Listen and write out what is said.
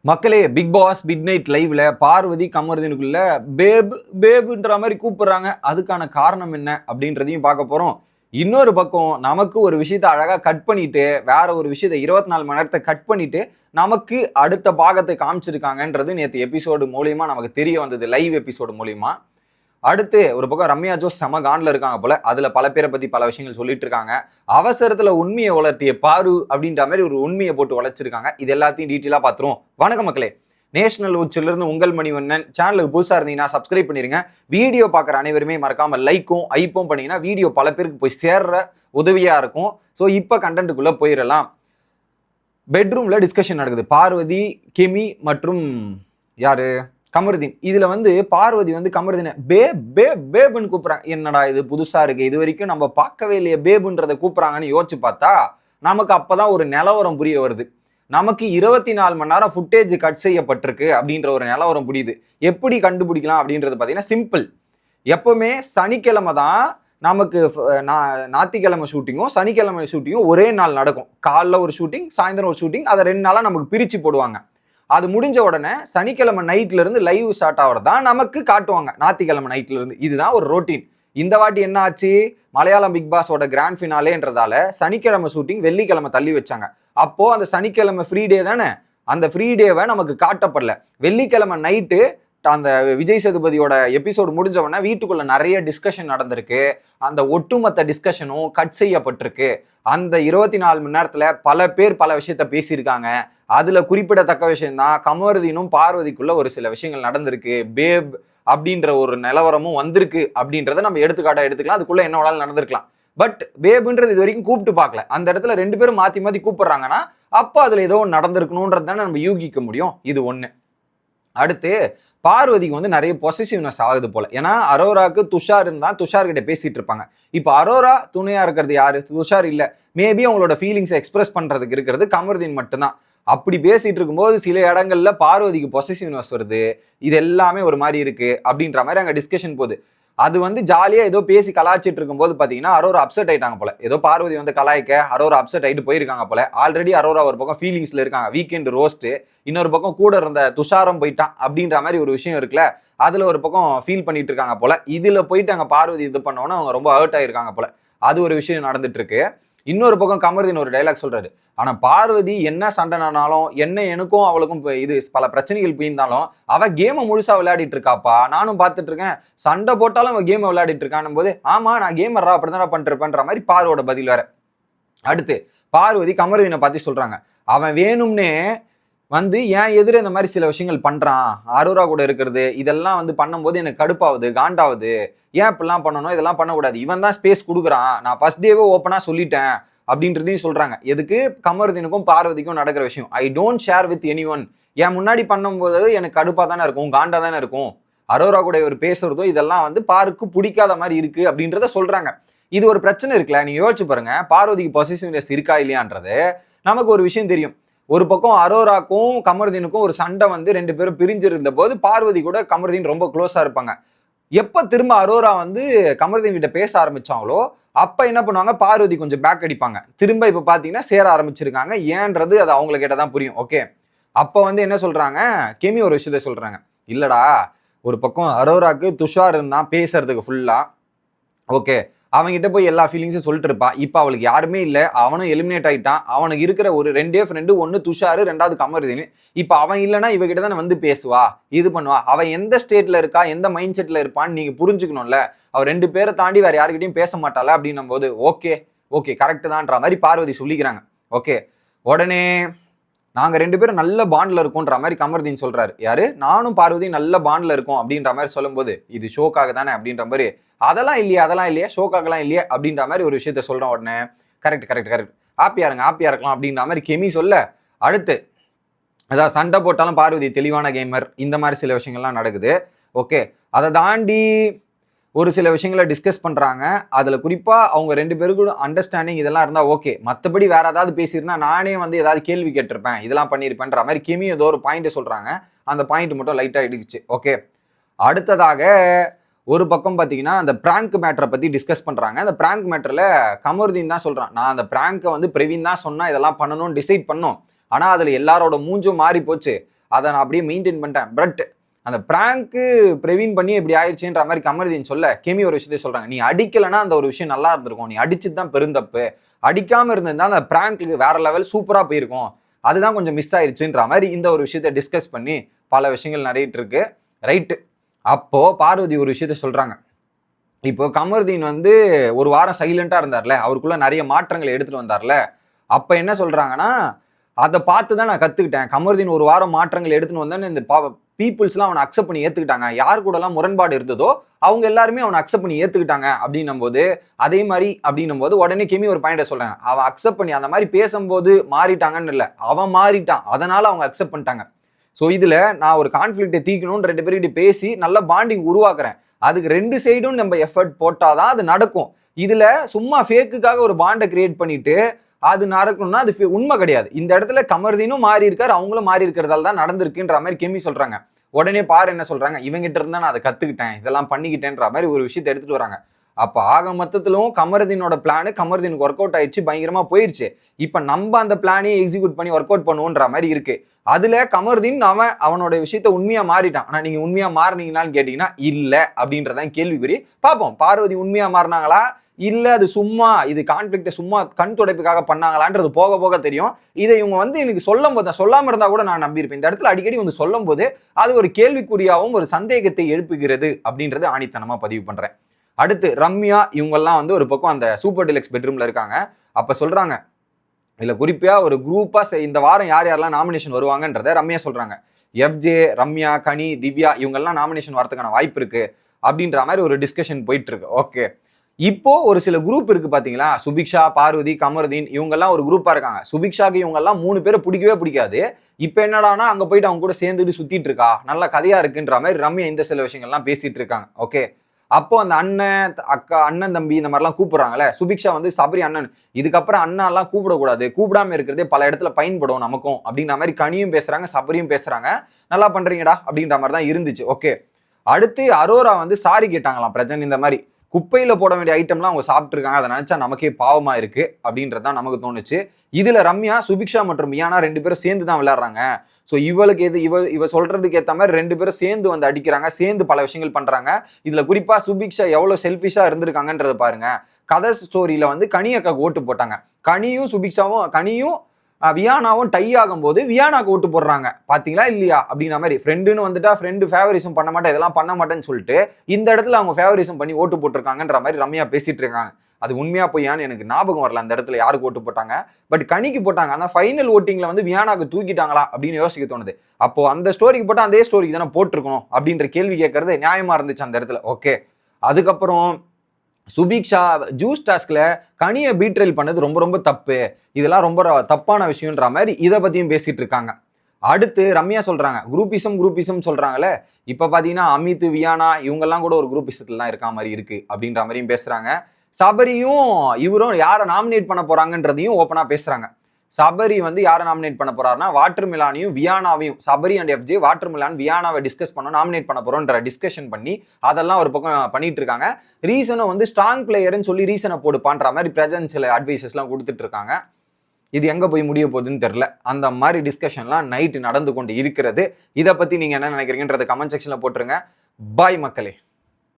மக்களே big pass mid night லைவ்ல பார்வதி கமருதீனுக்குள்ள பேப் பேபுன்ற மாதிரி கூப்பிடுறாங்க. அதுக்கான காரணம் என்ன அப்படின்றதையும் பார்க்க போறோம். இன்னொரு பக்கம் நமக்கு ஒரு விஷயத்த அழகா கட் பண்ணிட்டு வேற ஒரு விஷயத்த இருபத்தி நாலு மணி நேரத்தை கட் பண்ணிட்டு நமக்கு அடுத்த பாகத்தை காமிச்சிருக்காங்கன்றது நேற்று எபிசோடு மூலியமா நமக்கு தெரிய வந்தது லைவ் எபிசோடு மூலியமா. அடுத்து ஒரு பக்கம் ரம்யா ஜோஸ் செம காண்டில் இருக்காங்க போல. அதுல பல பேரை பத்தி பல விஷயங்கள் சொல்லிட்டு இருக்காங்க. அவசரத்துல உண்மையை வளர்த்திய பாரு அப்படின்ற மாதிரி ஒரு உண்மையை போட்டு உழைச்சிருக்காங்க இது எல்லாத்தையும் டீட்டெயிலாக பார்த்துருவோம் வணக்கம் மக்களே. நேஷனல் உச்சிலிருந்து உங்கள் மணிவண்ணன். சேனலுக்கு புதுசாக இருந்தீங்கன்னா சப்ஸ்கிரைப் பண்ணிருங்க. வீடியோ பார்க்குற அனைவருமே மறக்காமல் லைக்கும் ஐப்பும் பண்ணீங்கன்னா வீடியோ பல பேருக்கு போய் சேர்ற உதவியாக இருக்கும். ஸோ இப்போ கண்டென்ட்டுக்குள்ளே போயிடலாம் பெட்ரூமில் டிஸ்கஷன் நடக்குது. பார்வதி கெமி மற்றும் யாரு? கமருதீன். இதுல வந்து பார்வதி வந்து கமருதீனை பே பே பேபுன்னு கூப்பிட்றாங்க. என்னடா இது புதுசா இருக்கு. இது வரைக்கும் நம்ம பார்க்கவே இல்லையே பேபுன்றதை கூப்பிட்றாங்கன்னு யோசிச்சு பார்த்தா நமக்கு அப்பதான் ஒரு நிலவரம் புரிய வருது. நமக்கு இருபத்தி நாலு மணி நேரம் ஃபுட்டேஜ் கட் செய்யப்பட்டிருக்கு அப்படின்ற ஒரு நிலவரம் புரியுது. எப்படி கண்டுபிடிக்கலாம் அப்படின்றது பார்த்தீங்கன்னா சிம்பிள் எப்போவுமே சனிக்கிழமை தான் நமக்கு ஞாத்திக்கிழமை ஞாயிற்றுக்கிழமை ஷூட்டிங்கும் சனிக்கிழமை ஷூட்டிங்கும் ஒரே நாள் நடக்கும். காலைல ஒரு ஷூட்டிங் சாயந்தரம் ஒரு ஷூட்டிங் அதை ரெண்டு நாளாக நமக்கு பிரித்து போடுவாங்க. அது முடிஞ்ச உடனே சனிக்கிழமை நைட்ல இருந்து லைவ் ஸ்டார்ட் ஆகிறது தான் நமக்கு காட்டுவாங்க. ஞாயிற்றுக்கிழமை நைட்ல இருந்து. இதுதான் ஒரு ரொட்டீன் இந்த வாட்டி என்ன ஆச்சு? மலையாளம் பிக் பாஸோட கிராண்ட் ஃபினாலேன்றதால சனிக்கிழமை ஷூட்டிங் வெள்ளிக்கிழமை தள்ளி வச்சாங்க. அப்போ அந்த சனிக்கிழமை ஃப்ரீ டே தானே? அந்த ஃப்ரீ டேவை நமக்கு காட்டப்படல. வெள்ளிக்கிழமை நைட்டு அந்த விஜய் சேதுபதியோட எபிசோடு முடிஞ்ச உடனே வீட்டுக்குள்ள நிறைய டிஸ்கஷன் நடந்திருக்கு. அந்த ஒட்டுமொத்த டிஸ்கஷனும் கட் செய்யப்பட்டிருக்கு. அந்த இருபத்தி நாலு மணி நேரத்தில் பல பேர் பல விஷயத்த பேசியிருக்காங்க. அதில் குறிப்பிடத்தக்க விஷயம்தான் கமருதீனும் பார்வதிக்குள்ள ஒரு சில விஷயங்கள் நடந்திருக்கு. பேப் அப்படின்ற ஒரு நிலவரமும் வந்திருக்கு அப்படின்றத நம்ம எடுத்துக்காட்டாக எடுத்துக்கலாம். அதுக்குள்ளே என்ன வேணாலும் நடந்திருக்கலாம். பட் பேபுன்றது இது வரைக்கும் கூப்பிட்டு பார்க்கல. அந்த இடத்துல ரெண்டு பேரும் மாற்றி மாற்றி கூப்பிட்றாங்கன்னா அப்போ அதில் ஏதோ ஒன்று நடந்திருக்கணுன்றது தானே நம்ம யூகிக்க முடியும். இது ஒன்று அடுத்து பார்வதிக்கு வந்து நிறைய பொசிசிவ்னஸ் ஆகுது போல. ஏன்னா அரோராக்கு துஷார் இருந்தால் துஷார் கிட்ட பேசிட்டு இருப்பாங்க. இப்போ அரோரா துணையா இருக்கிறது யாரு? துஷார் இல்லை. மேபி அவங்களோட ஃபீலிங்ஸை எக்ஸ்பிரஸ் பண்றதுக்கு இருக்கிறது கமருதீன் மட்டும்தான். அப்படி பேசிட்டு இருக்கும்போது சில இடங்கள்ல பார்வதிக்கு பொசிசிவ்னஸ் வருது. இது எல்லாமே ஒரு மாதிரி இருக்கு. அப்படின்ற மாதிரி அங்கே டிஸ்கஷன் போகுது. அது வந்து ஜாலியாக ஏதோ பேசி கலாச்சிட்டு இருக்கும்போது பார்த்தீங்கன்னா அரோரா அப்செட் ஆயிட்டாங்க போல. ஏதோ பார்வதி வந்து கலாய்க்க அரோரா அப்செட் ஆகிட்டு போயிருக்காங்க போல. ஆல்ரெடி அரோரா ஒரு பக்கம் ஃபீலிங்ஸில் இருக்காங்க. வீக்கெண்ட் ரோஸ்ட்டு இன்னொரு பக்கம் கூட இருந்த துஷாரம் போயிட்டான் அப்படின்ற மாதிரி ஒரு விஷயம் இருக்குல்ல அதில் ஒரு பக்கம் ஃபீல் பண்ணிட்டு இருக்காங்க போல. இதில் போயிட்டு அங்கே பார்வதி இது பண்ணோன்னா அவங்க ரொம்ப ஹர்ட் ஆயிருக்காங்க போல. அது ஒரு விஷயம் நடந்துட்டு இருக்கு. இன்னொரு பக்கம் கமருதீன் ஒரு டைலாக் சொல்றாரு. ஆனா பார்வதி என்ன சண்டைனாலும் என்ன எனக்கும் அவளுக்கும் இது பல பிரச்சனைகள் போயிருந்தாலும் அவ கேமை முழுசா விளையாடிட்டு இருக்காப்பா. நானும் பார்த்துட்டு இருக்கேன். சண்டை போட்டாலும் அவன் கேமை விளையாடிட்டு இருக்கான் போது ஆமா நான் கேமர்ரா அப்படிதான் பண்ணிருப்பேன்ற மாதிரி பார்வோட பதில் வேற. அடுத்து பார்வதி கமருதீனை பத்தி சொல்றாங்க. அவன் வேணும்னே வந்து ஏன் எதிர இந்த மாதிரி சில விஷயங்கள் பண்றான் அரோரா கூட இருக்கிறது இதெல்லாம் வந்து பண்ணும்போது எனக்கு கடுப்பாகுது காண்டாவது ஏன் இப்படிலாம் பண்ணணும்? இதெல்லாம் பண்ணக்கூடாது. இவன் தான் ஸ்பேஸ் கொடுக்குறான். நான் ஃபர்ஸ்ட் டேவே ஓப்பனாக சொல்லிட்டேன் அப்படின்றதையும் சொல்கிறாங்க எதுக்கு? கமருதீனுக்கும் பார்வதிக்கும் நடக்கிற விஷயம். I don't share with anyone என் முன்னாடி பண்ணும்போது எனக்கு கடுப்பாக தானே இருக்கும் காண்டா தானே இருக்கும். அரோரா கூட இவர் பேசுறதோ இதெல்லாம் வந்து பாருக்கு பிடிக்காத மாதிரி இருக்கு அப்படின்றத சொல்றாங்க. இது ஒரு பிரச்சனை இருக்குல்ல? நீங்க யோசிச்சு பாருங்க. பார்வதிக்கு பொசிஷன் இருக்கா இல்லையான்றது நமக்கு ஒரு விஷயம் தெரியும். ஒரு பக்கம் அரோராக்கும் கமருதீனுக்கும் ஒரு சண்டை வந்து ரெண்டு பேரும் பிரிஞ்சிருந்த போது பார்வதி கூட கமருதீன் ரொம்ப க்ளோஸாக இருப்பாங்க. எப்போ திரும்ப அரோரா வந்து கமருதீன் கிட்ட பேச ஆரம்பிச்சாங்களோ அப்போ என்ன பண்ணுவாங்க? பார்வதி கொஞ்சம் பேக் அடிப்பாங்க. திரும்ப இப்போ பார்த்தீங்கன்னா சேர ஆரம்பிச்சிருக்காங்க. ஏன்றது அது அவங்களுக்கு கிட்ட தான் புரியும். ஓகே அப்போ வந்து என்ன சொல்கிறாங்க கெமி ஒரு விஷயத்த சொல்கிறாங்க இல்லைடா ஒரு பக்கம் அரோராக்கு துஷார் இருந்தான் பேசுறதுக்கு ஃபுல்லாக ஓகே அவங்ககிட்ட போய் எல்லா ஃபீலிங்ஸும் சொல்லிட்டு இருப்பா இப்போ அவளுக்கு யாருமே இல்லை. அவனும் எலிமினேட் ஆகிட்டான் அவனுக்கு இருக்கிற ஒரு ரெண்டே ஃப்ரெண்டு ஒன்று துஷாரு ரெண்டாவது கமருதீன். இப்போ அவன் இல்லைனா இவகிட்ட தானே வந்து பேசுவா? இது பண்ணுவா? அவன் எந்த ஸ்டேட்டில் இருக்கா? எந்த மைண்ட் செட்டில் இருப்பான்னு நீங்கள் புரிஞ்சுக்கணும்ல. அவள் ரெண்டு பேரை தாண்டி வேறு யாருக்கிட்டையும் பேச மாட்டாளா? அப்படின்னும் போது ஓகே ஓகே கரெக்டு தான்ன்ற மாதிரி பார்வதி சொல்லிக்கிறாங்க. ஓகே உடனே நாங்கள் ரெண்டு பேரும் நல்ல பாண்டில் இருக்கோன்ற மாதிரி கமருதீன் சொல்கிறாரு யாரு? நானும் பார்வதி நல்ல பாண்டில் இருக்கோம் அப்படின்ற மாதிரி சொல்லும்போது இது ஷோக்காக தானே அப்படின்ற மாதிரி அதெல்லாம் இல்லையா அதெல்லாம் இல்லையா ஷோக்காக்கெல்லாம் இல்லையா அப்படின்ற மாதிரி ஒரு விஷயத்த சொல்கிறோம் உடனே கரெக்ட் கரெக்ட் கரெக்ட் ஹாப்பியாக இருங்க ஹாப்பியாக இருக்கலாம் அப்படின்ற மாதிரி கெமி சொல்ல அடுத்து அதாவது சண்டை போட்டாலும் பார்வதி தெளிவான கேமர் இந்த மாதிரி சில விஷயங்கள்லாம் நடக்குது. ஓகே அதை தாண்டி ஒரு சில விஷயங்களை டிஸ்கஸ் பண்ணுறாங்க அதில் குறிப்பாக அவங்க ரெண்டு பேருக்கும் அண்டர்ஸ்டாண்டிங் இதெல்லாம் இருந்தால் ஓகே மற்றபடி வேற ஏதாவது பேசியிருந்தா நானே வந்து ஏதாவது கேள்வி கேட்டிருப்பேன். இதெல்லாம் பண்ணியிருப்பேன்ற மாதிரி கிமி ஏதோ ஒரு பாயிண்ட்டு சொல்கிறாங்க அந்த பாயிண்ட் மட்டும் லைட்டாக இடிக்குச்சு ஓகே அடுத்ததாக ஒரு பக்கம் பார்த்தீங்கன்னா அந்த பிராங்க் மேட்டரை பற்றி டிஸ்கஸ் பண்ணுறாங்க அந்த பிராங்க் மேட்டரில் கமருதீன் தான் சொல்கிறான் நான் அந்த பிராங்கை வந்து பிரவீன் தான் சொன்னால் இதெல்லாம் பண்ணணும்னு டிசைட் பண்ணோம். ஆனால் அதில் எல்லாரோட மூஞ்சும் மாறி போச்சு. அதை நான் அப்படியே மெயின்டைன் பண்ணிட்டேன். பட் அந்த பிராங்க்கு பிரவீன் பண்ணி இப்படி ஆயிடுச்சுன்ற மாதிரி கமருதீன் சொல்ல கெமி ஒரு விஷயத்தை சொல்கிறாங்க நீ அடிக்கலைன்னா அந்த ஒரு விஷயம் நல்லா இருந்திருக்கும். நீ அடிச்சு தான் பெருந்தப்பு அடிக்காமல் இருந்திருந்தா அந்த பிராங்க்கு வேற லெவல் சூப்பராக போயிருக்கும். அதுதான் கொஞ்சம் மிஸ் ஆயிடுச்சுன்ற மாதிரி இந்த ஒரு விஷயத்தை டிஸ்கஸ் பண்ணி பல விஷயங்கள் நிறையிட்டு இருக்கு. ரைட்டு அப்போது பார்வதி ஒரு விஷயத்த சொல்கிறாங்க இப்போ கமருதீன் வந்து ஒரு வாரம் சைலண்ட்டாக இருந்தார்ல அவருக்குள்ளே நிறைய மாற்றங்களை எடுத்துகிட்டு வந்தார்ல அப்போ என்ன சொல்கிறாங்கன்னா அதை பார்த்து தான் நான் கற்றுக்கிட்டேன் கமருதீன் ஒரு வாரம் மாற்றங்கள் எடுத்துன்னு வந்தேன்னு இந்த பீப்புள்ஸ்லாம் அவனை அக்செப்ட் பண்ணி ஏற்றுக்கிட்டாங்க யார் கூடலாம் முரண்பாடு இருந்ததோ அவங்க எல்லாருமே அவனை அக்செப்ட் பண்ணி ஏற்றுக்கிட்டாங்க அப்படின்னும் போது அதே மாதிரி அப்படின்னும் போது உடனே கெமி ஒரு பாயிண்ட்டை சொல்கிறாங்க அவன் அக்செப்ட் பண்ணி அந்த மாதிரி பேசும்போது மாறிட்டாங்கன்னு இல்லை அவன் மாறிட்டான். அதனால் அவங்க அக்செப்ட் பண்ணிட்டாங்க. ஸோ இதில் நான் ஒரு கான்ஃபிளிக்டை தீக்கணும்னு ரெண்டு பேர்கிட்ட பேசி நல்ல பாண்டிங் உருவாக்குறேன். அதுக்கு ரெண்டு சைடும் நம்ம எஃபர்ட் போட்டால் தான் அது நடக்கும். இதில் சும்மா ஃபேக்குக்காக ஒரு பாண்டை கிரியேட் பண்ணிட்டு அது நடக்கணும்னா அது உண்மை கிடையாது. இந்த இடத்துல கமர்தீனும் மாறி இருக்காரு அவங்களும் மாறி இருக்கிறதால தான் நடந்திருக்குன்ற மாதிரி கெமி சொல்கிறாங்க உடனே பாரு என்ன சொல்கிறாங்க இவங்கிட்ட இருந்தா நான் அதை கற்றுக்கிட்டேன் இதெல்லாம் பண்ணிக்கிட்டேன்ற மாதிரி ஒரு விஷயத்தை எடுத்துகிட்டு வராங்க. அப்போ ஆக மொத்தத்திலும் கமருதீனோட பிளானு கமருதீனுக்கு ஒர்க் அவுட் ஆயிடுச்சு பயங்கரமாக போயிடுச்சு இப்போ நம்ம அந்த பிளானே எக்ஸிக்யூட் பண்ணி ஒர்க் அவுட் பண்ணுவோன்ற மாதிரி இருக்குது அதில் கமருதீன் அவன் அவனோட விஷயத்த உண்மையாக மாறிட்டான். ஆனால் நீங்கள் உண்மையாக மாறினீங்களான்னு கேட்டிங்கன்னா இல்லை அப்படின்றதான் கேள்விக்குறி. பார்ப்போம். பார்வதி உண்மையாக மாறினாங்களா? இல்லை அது சும்மா இது கான்ஃபிளிக்ட சும்மா கண் துடைப்புக்காக பண்ணாங்களான்றது போக போக தெரியும். இதை இவங்க வந்து எனக்கு சொல்லும் போது சொல்லாமல் இருந்தால் கூட நான் நம்பியிருப்பேன். இந்த இடத்துல அடிக்கடி வந்து சொல்லும் போது அது ஒரு கேள்விக்குறியாகவும் ஒரு சந்தேகத்தை எழுப்புகிறது அப்படின்றது ஆணித்தனமாக பதிவு பண்ணுறேன் அடுத்து ரம்யா இவங்கெல்லாம் வந்து ஒரு பக்கம் அந்த சூப்பர் டிலக்ஸ் பெட்ரூம்ல இருக்காங்க. அப்ப சொல்றாங்க இதுல குறிப்பா ஒரு குரூப்பா இந்த வாரம் யார் யாரெல்லாம் நாமினேஷன் வருவாங்கன்றத ரம்யா சொல்றாங்க. எஃப்ஜே ரம்யா கனி திவ்யா இவங்கெல்லாம் நாமினேஷன் வரதுக்கான வாய்ப்பு இருக்கு. அப்படின்ற மாதிரி ஒரு டிஸ்கஷன் போயிட்டு இருக்கு ஓகே இப்போ ஒரு சில குரூப் இருக்கு பாத்தீங்களா? சுபிக்ஷா பார்வதி கமருதீன் இவங்கெல்லாம் ஒரு குரூப்பா இருக்காங்க. சுபிக்ஷாக்கு இவங்கெல்லாம் மூணு பேரை பிடிக்கவே பிடிக்காது. இப்போ என்னடானா அங்க போயிட்டு அவங்க கூட சேர்ந்துட்டு சுத்திட்டு இருக்கா? நல்ல கதையா இருக்குன்ற மாதிரி ரம்யா இந்த சில விஷயங்கள்லாம் பேசிட்டு இருக்காங்க. ஓகே அப்போ அந்த அண்ணன் அக்கா அண்ணன் தம்பி இந்த மாதிரிலாம் கூப்பிடுறாங்களே சுபிக்ஷா வந்து சபரி அண்ணன். இதுக்கப்புறம் அண்ணாலாம் கூப்பிடக்கூடாது. கூப்பிடாம இருக்கிறதே பல இடத்துல பயன்படும் நமக்கும் அப்படின்ற மாதிரி கனியும் பேசுறாங்க சபரியும் பேசுறாங்க. நல்லா பண்றீங்கடா அப்படின்ற மாதிரி தான் இருந்துச்சு. ஓகே. அடுத்து அரோரா வந்து சாரி கேட்டாங்களாம் பிரஜன் இந்த மாதிரி. குப்பையில் போட வேண்டிய ஐட்டம்லாம் அவங்க சாப்பிட்ருக்காங்க அதை நினச்சா நமக்கே பாவமாக இருக்கு அப்படின்றது தான் நமக்கு தோணுச்சு. இதில் ரம்யா சுபிக்ஷா மற்றும் மியானா ரெண்டு பேரும் சேர்ந்து தான் விளையாடுறாங்க. ஸோ இவளுக்கு எது இவ இவ சொல்கிறதுக்கு ஏற்ற மாதிரி ரெண்டு பேரும் சேர்ந்து வந்து அடிக்கிறாங்க சேர்ந்து பல விஷயங்கள் பண்ணுறாங்க இதில் குறிப்பாக சுபிக்ஷா எவ்வளோ செல்ஃபிஷாக இருந்திருக்காங்கன்றத பாருங்கள் கதை ஸ்டோரியில் வந்து கனி அக்காவுக்கு ஓட்டு போட்டாங்க. கனியும் சுபிக்ஷாவும் கனியும் வியானாவும் டை ஆகும்போது வியானாக்கு ஓட்டு போடுறாங்க. பார்த்தீங்களா இல்லையா? அப்படின்ற மாதிரி. ஃப்ரெண்டுன்னு வந்துட்டா ஃப்ரெண்டு ஃபேவரிசம் பண்ண மாட்டேன் இதெல்லாம் பண்ண மாட்டேன்னு சொல்லிட்டு இந்த இடத்துல அவங்க ஃபேவரிசம் பண்ணி ஓட்டு போட்டிருக்காங்கன்ற மாதிரி ரம்யா பேசிட்டு இருக்காங்க. அது உண்மையா பொய்யான்னு எனக்கு ஞாபகம் வரல. அந்த இடத்துல யாருக்கு ஓட்டு போட்டாங்க? பட் கனிக்கு போட்டாங்க. அந்த ஃபைனல் ஓட்டிங்ல வந்து வியானாக்கு தூக்கிட்டாங்களா? அப்படின்னு யோசிக்க தோணுது. அப்போ அந்த ஸ்டோரிக்கு போட்டால் அதே ஸ்டோரிக்கு தானே போட்டிருக்கணும் அப்படின்ற கேள்வி கேட்கறது நியாயமா இருந்துச்சு அந்த இடத்துல. ஓகே அதுக்கப்புறம் சுபிக்ஷா ஜூஸ் டாஸ்கில் கனியை பீட்ரெயில் பண்ணது ரொம்ப ரொம்ப தப்பு. இதெல்லாம் ரொம்ப ர- தப்பான விஷயன்ற மாதிரி இதை பற்றியும் பேசிகிட்டு இருக்காங்க. அடுத்து ரம்யா சொல்கிறாங்க குரூப்பிசம் குரூப்பிசம் சொல்கிறாங்களே இப்போ பார்த்தீங்கன்னா அமித் வியானா இவங்கெல்லாம் கூட ஒரு குரூப்பிசத்துல தான் இருக்க மாதிரி இருக்குது அப்படின்ற மாதிரியும் பேசுகிறாங்க சபரியும் இவரும் யாரை நாமினேட் பண்ண போகிறாங்கன்றதையும் ஓப்பனாக பேசுகிறாங்க சபரி வந்து யாரை நாமினேட் பண்ண போறாருன்னா வாட்டர் மிலானையும் வியானாவையும் Sabari and FG water Milan வியானாவை டிஸ்கஸ் பண்ண நாமினேட் பண்ண போறோன்ற டிஸ்கஷன் பண்ணி அதெல்லாம் ஒரு பக்கம் பண்ணிட்டு இருக்காங்க. ரீசனும் வந்து ஸ்ட்ராங் பிளேயர்னு சொல்லி ரீசனை போடுப்பான்ற மாதிரி பிரசன்ட் சில அட்வைசஸ்லாம் கொடுத்துட்டு இருக்காங்க. இது எங்கே போய் முடிய போகுதுன்னு தெரில அந்த மாதிரி டிஸ்கஷன்லாம் நைட்டு நடந்து கொண்டு இருக்கிறது. இதை பற்றி நீங்கள் என்ன நினைக்கிறீங்கன்றத கமெண்ட் செக்ஷனில் போட்டுருங்க. பாய் மக்களே.